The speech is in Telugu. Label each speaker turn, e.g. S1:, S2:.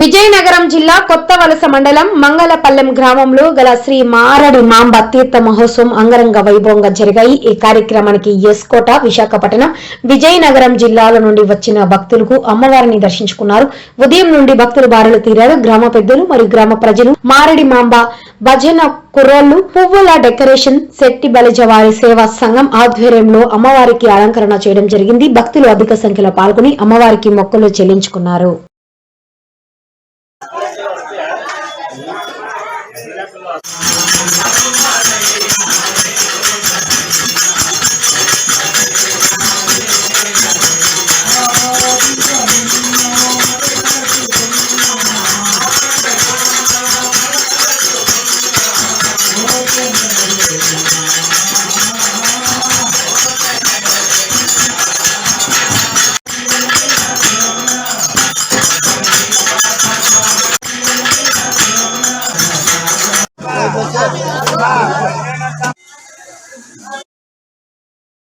S1: విజయనగరం జిల్లా కొత్త వలస మండలం మంగళపల్లెం గ్రామంలో గల శ్రీ మారడి మాంబ తీర్థ మహోత్సవం అంగరంగ వైభవంగా జరిగాయి. ఈ కార్యక్రమానికి ఎస్కోట విశాఖపట్నం విజయనగరం జిల్లాల నుండి వచ్చిన భక్తులకు అమ్మవారిని దర్శించుకున్నారు. ఉదయం నుండి భక్తులు బారులు తీరారు. గ్రామ పెద్దలు మరియు గ్రామ ప్రజలు మారడి మాంబ భజన కుర్రోళ్ళు పువ్వుల డెకరేషన్ శెట్టి బలిజవారి సేవా సంఘం ఆధ్వర్యంలో అమ్మవారికి అలంకరణ చేయడం జరిగింది. భక్తులు అధిక సంఖ్యలో పాల్గొని అమ్మవారికి మొక్కలు చెల్లించుకున్నారు. Thank you. Amen.